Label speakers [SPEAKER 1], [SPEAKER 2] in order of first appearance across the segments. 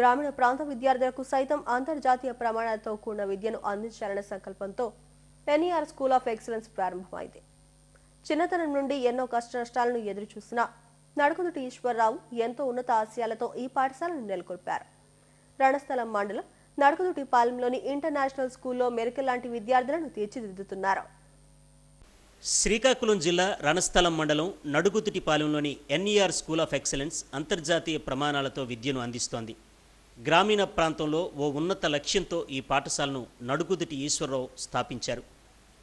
[SPEAKER 1] గ్రామీణ ప్రాంత విద్యార్థులకు సైతం అంతర్జాతీయ ప్రమాణాలతో కూడిన విద్యను అందించాలనే సంకల్పంతో ఎన్ఈఆర్ స్కూల్ ఆఫ్ ఎక్సలెన్స్ ప్రారంభమైంది. చిన్నతనం నుండి ఎన్నో కష్టనష్టాలను ఎదురుచూసిన నడుకుదుటి ఈశ్వరరావు ఎంతో ఉన్నత ఆశయాలతో ఈ పాఠశాలను నెలకొల్పారు. రణస్థలం మండలం నడుకుదుటి పాలెంలోని ఇంటర్నేషనల్ స్కూల్లో మెరికల్ లాంటి విద్యార్థులను తీర్చిదిద్దుతున్నారు.
[SPEAKER 2] శ్రీకాకుళం జిల్లా రణస్థలం మండలం నడుగుతుటిపాలెంలోని ఎన్ఈఆర్ స్కూల్ ఆఫ్ ఎక్సలెన్స్ అంతర్జాతీయ ప్రమాణాలతో విద్యను అందిస్తోంది. గ్రామీణ ప్రాంతంలో ఓ ఉన్నత లక్ష్యంతో ఈ పాఠశాలను నడుగుదిటి ఈశ్వరరావు స్థాపించారు.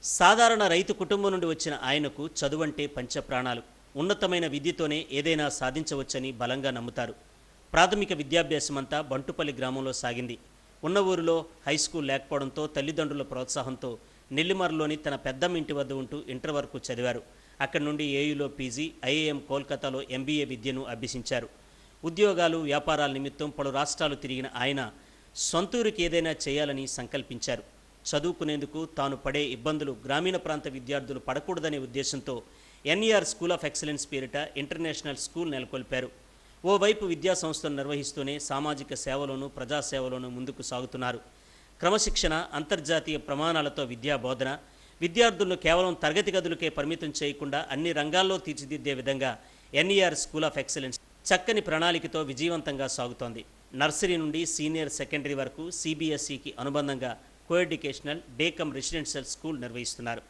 [SPEAKER 2] సాధారణ రైతు కుటుంబం నుండి వచ్చిన ఆయనకు చదువంటే పంచప్రాణాలు. ఉన్నతమైన విద్యతోనే ఏదైనా సాధించవచ్చని బలంగా నమ్ముతారు. ప్రాథమిక విద్యాభ్యాసమంతా బంటుపల్లి గ్రామంలో సాగింది. ఉన్న ఊరిలో హై స్కూల్ లేకపోవడంతో తల్లిదండ్రుల ప్రోత్సాహంతో నెల్లిమర్లోని తన పెద్దమ్మ ఇంటి వద్ద ఉంటూ ఇంటర్ వరకు చదివారు. అక్కడి నుండి ఏయులో పీజీ ఐఏఎం కోల్కతాలో ఎంబీఏ విద్యను అభ్యసించారు. ఉద్యోగాలు వ్యాపారాల నిమిత్తం పలు రాష్ట్రాలు తిరిగిన ఆయన సొంతూరికి ఏదైనా చేయాలని సంకల్పించారు. చదువుకునేందుకు తాను పడే ఇబ్బందులు గ్రామీణ ప్రాంత విద్యార్థులు పడకూడదనే ఉద్దేశంతో ఎన్ఈఆర్ స్కూల్ ఆఫ్ ఎక్సలెన్స్ పేరిట ఇంటర్నేషనల్ స్కూల్ నెలకొల్పారు. ఓవైపు విద్యా సంస్థలు నిర్వహిస్తూనే సామాజిక సేవలోనూ ప్రజాసేవలోనూ ముందుకు సాగుతున్నారు. క్రమశిక్షణ అంతర్జాతీయ ప్రమాణాలతో విద్యా బోధన విద్యార్థులను కేవలం తరగతి గదులకే పరిమితం చేయకుండా అన్ని రంగాల్లో తీర్చిదిద్దే విధంగా ఎన్ఈఆర్ స్కూల్ ఆఫ్ ఎక్సలెన్స్ చక్కని ప్రణాళికతో విజయవంతంగా సాగుతోంది. నర్సరీ నుండి సీనియర్ సెకండరీ వరకు సిబిఎస్ఈకి అనుబంధంగా కోఎడ్యుకేషనల్ డేకమ్ రెసిడెన్షియల్ స్కూల్ నిర్వహిస్తున్నారు.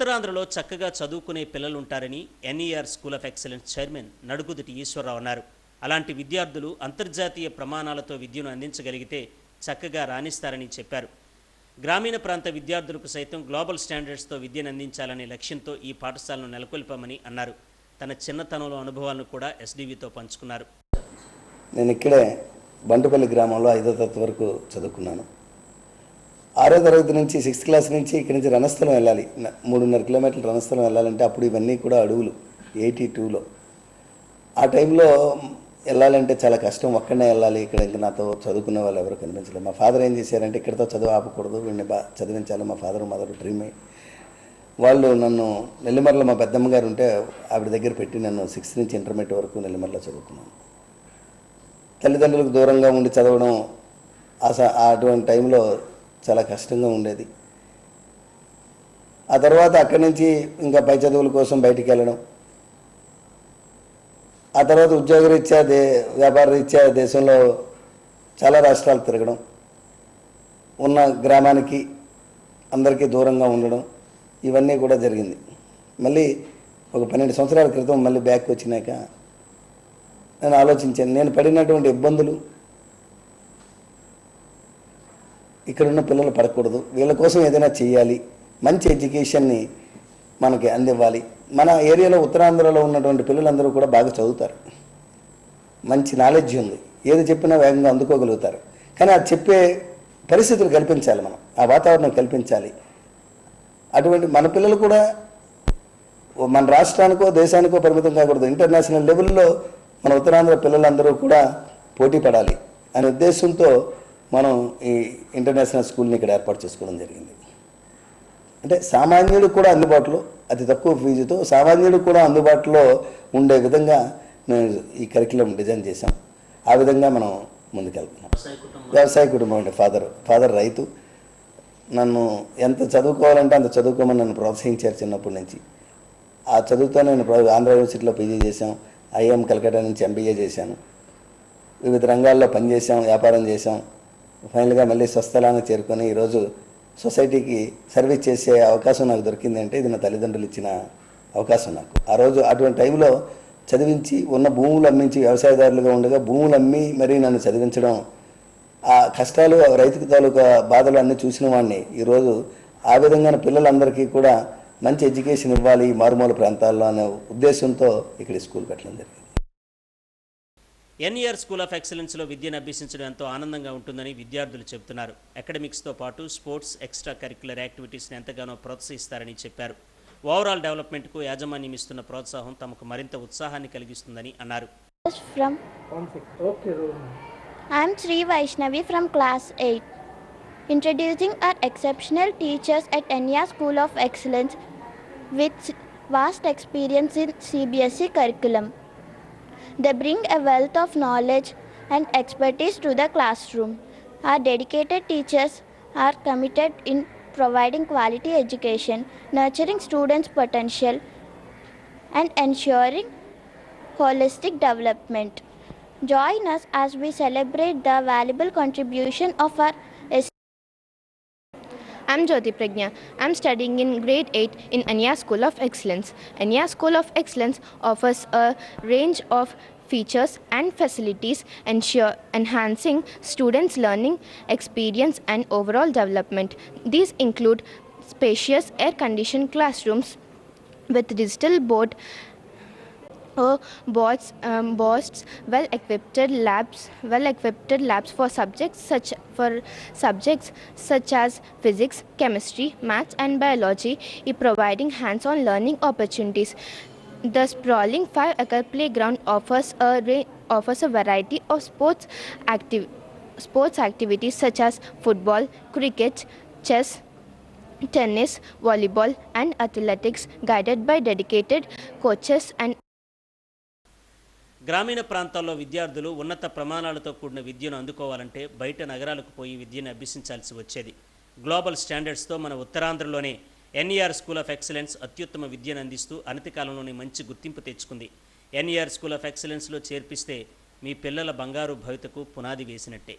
[SPEAKER 2] ఉత్తరాంధ్రలో చక్కగా చదువుకునే పిల్లలుంటారని NER school of excellence chairman Nadugududi Eswararao అన్నారు. అలాంటి విద్యార్థులు అంతర్జాతీయ ప్రమాణాలతో విద్యను అందించగలిగితే చక్కగా రాణిస్తారని చెప్పారు. గ్రామీణ ప్రాంత విద్యార్థులకు సైతం గ్లోబల్ స్టాండర్డ్స్తో విద్యను అందించాలనే లక్ష్యంతో ఈ పాఠశాలను నెలకొల్పామని అన్నారు. తన చిన్నతనంలో అనుభవాలను కూడా ఎస్డీవీతో పంచుకున్నారు.
[SPEAKER 3] నేను ఇక్కడే బంటుపల్లి గ్రామంలో ఐదో తరగతి వరకు చదువుకున్నాను. ఆరో తరగతి నుంచి సిక్స్త్ క్లాస్ నుంచి ఇక్కడి నుంచి రణస్థలం వెళ్ళాలి. మూడున్నర కిలోమీటర్లు రణస్థలం వెళ్ళాలంటే అప్పుడు ఇవన్నీ కూడా అడవులు ఎయిటీ టూలో ఆ టైంలో వెళ్ళాలంటే చాలా కష్టం. ఒక్కడనే వెళ్ళాలి. ఇక్కడ ఇంకా నాతో చదువుకునే వాళ్ళు ఎవరు కనిపించలేదు. మా ఫాదర్ ఏం చేశారంటే ఇక్కడితో చదువు ఆపకూడదు. వీడిని బా చదివించాలి. మా ఫాదర్ మదర్ డ్రీమే వాళ్ళు నన్ను నెల్లిమర్ల మా పెద్దమ్మ గారు ఉంటే ఆవిడ దగ్గర పెట్టి నన్ను సిక్స్త్ నుంచి ఇంటర్మీడియట్ వరకు నెల్లిమర్లో చదువుకున్నాను. తల్లిదండ్రులకు దూరంగా ఉండి చదవడం ఆ ఆ అటువంటి టైంలో చాలా కష్టంగా ఉండేది. ఆ తర్వాత అక్కడి నుంచి ఇంకా పై చదువుల కోసం బయటికి వెళ్ళడం. ఆ తర్వాత ఉద్యోగరీత్యా దే వ్యాపార రీత్యా దేశంలో చాలా రాష్ట్రాలు తిరగడం. ఉన్న గ్రామానికి అందరికీ దూరంగా ఉండడం. ఇవన్నీ కూడా జరిగింది. మళ్ళీ ఒక పన్నెండు సంవత్సరాల క్రితం మళ్ళీ బ్యాక్ వచ్చినాక నేను ఆలోచించాను. నేను పడినటువంటి ఇబ్బందులు ఇక్కడున్న పిల్లలు పడకూడదు. వీళ్ళ కోసం ఏదైనా చేయాలి. మంచి ఎడ్యుకేషన్ని మనకి అందివ్వాలి. మన ఏరియాలో ఉత్తరాంధ్రలో ఉన్నటువంటి పిల్లలందరూ కూడా బాగా చదువుతారు. మంచి నాలెడ్జ్ ఉంది. ఏది చెప్పినా వేగంగా అందుకోగలుగుతారు. కానీ అది చెప్పే పరిస్థితులు కల్పించాలి మనం. ఆ వాతావరణం కల్పించాలి. అటువంటి మన పిల్లలు కూడా మన రాష్ట్రానికో దేశానికో పరిమితం కాకూడదు. ఇంటర్నేషనల్ లెవెల్లో మన ఉత్తరాంధ్ర పిల్లలందరూ కూడా పోటీ పడాలి. అనే ఉద్దేశంతో మనం ఈ ఇంటర్నేషనల్ స్కూల్ని ఇక్కడ ఏర్పాటు చేసుకోవడం జరిగింది. అంటే సామాన్యుడికి కూడా అందుబాటులో అతి తక్కువ ఫీజుతో సామాన్యుడికి కూడా అందుబాటులో ఉండే విధంగా మేము ఈ కరికులం డిజైన్ చేసాం ఆ విధంగా మనం ముందుకెళ్తున్నాం. వ్యవసాయ కుటుంబం. అండి ఫాదర్ ఫాదర్ రైతు. నన్ను ఎంత చదువుకోవాలంటే అంత చదువుకోమని నన్ను ప్రోత్సహించారు చిన్నప్పటి నుంచి. ఆ చదువుతో నేను ఆంధ్ర యూనివర్సిటీలో పీజీ చేశాం ఐఎం కలకట్టా నుంచి ఎంబీఏ చేశాను. వివిధ రంగాల్లో పనిచేసాం వ్యాపారం చేసాం ఫైనల్గా మళ్ళీ స్వస్థలాన్ని చేరుకొని ఈరోజు సొసైటీకి సర్వీస్ చేసే అవకాశం నాకు దొరికింది అంటే ఇది నా తల్లిదండ్రులు ఇచ్చిన అవకాశం నాకు. ఆ రోజు అటువంటి టైంలో చదివించి ఉన్న భూములు అమ్మించి వ్యవసాయదారులుగా ఉండగా భూములు అమ్మి మరీ నన్ను చదివించడం ఆ కష్టాలు రైతుకు తాలూకా బాధలు అన్నీ చూసిన వాడిని ఈరోజు ఆ విధంగా పిల్లలందరికీ కూడా మంచి ఎడ్యుకేషన్ ఇవ్వాలి ఈ మారుమూల ప్రాంతాల్లో అనే ఉద్దేశంతో ఇక్కడ స్కూల్ పెట్టడం జరిగింది.
[SPEAKER 2] ఎన్ఈఆర్ స్కూల్ ఆఫ్ ఎక్సలెన్స్లో విద్యను అభ్యసించడం ఎంతో ఆనందంగా ఉంటుందని విద్యార్థులు చెబుతున్నారు. అకాడమిక్స్తో పాటు స్పోర్ట్స్ ఎక్స్ట్రా కరిక్యులర్ యాక్టివిటీస్ని ఎంతగానో ప్రోత్సహిస్తారని చెప్పారు. ఓవరాల్ డెవలప్మెంట్కు యాజమాన్యం ఇస్తున్న ప్రోత్సాహం తమకు మరింత ఉత్సాహాన్ని కలిగిస్తుందని అన్నారు.
[SPEAKER 4] Am Sri Vaishnavi from class 8. Introducing our exceptional teachers at Enya School of Excellence with vast experience in CBSE E curriculum. They bring a wealth of knowledge and expertise to the classroom. Our dedicated teachers are committed in providing quality education, nurturing students' potential, and ensuring holistic development. Join us as we celebrate the valuable contribution of our
[SPEAKER 5] I'm Jyoti Pragya. I'm studying in grade 8 in Anya School of Excellence. Anya School of Excellence offers a range of features and facilities ensure enhancing students' learning experience and overall development. These include spacious air-conditioned classrooms with digital board boards, um, boasts well-equipped labs, well-equipped labs for subjects such for subjects such as physics, chemistry, maths, and biology, providing hands-on learning opportunities. The sprawling five-acre playground offers a offers a variety of sports active sports activities such as football, cricket, chess, tennis, volleyball, and athletics, guided by dedicated coaches and
[SPEAKER 2] గ్రామీణ ప్రాంతాల్లో విద్యార్థులు ఉన్నత ప్రమాణాలతో కూడిన విద్యను అందుకోవాలంటే బయట నగరాలకు పోయి విద్యను అభ్యసించాల్సి వచ్చేది. గ్లోబల్ స్టాండర్డ్స్తో మన ఉత్తరాంధ్రలోనే ఎన్ఈఆర్ స్కూల్ ఆఫ్ ఎక్సలెన్స్ అత్యుత్తమ విద్యను అందిస్తూ అనతి కాలంలోనే మంచి గుర్తింపు తెచ్చుకుంది. ఎన్ఈఆర్ స్కూల్ ఆఫ్ ఎక్సలెన్స్లో చేర్పిస్తే మీ పిల్లల బంగారు భవితకు పునాది వేసినట్టే.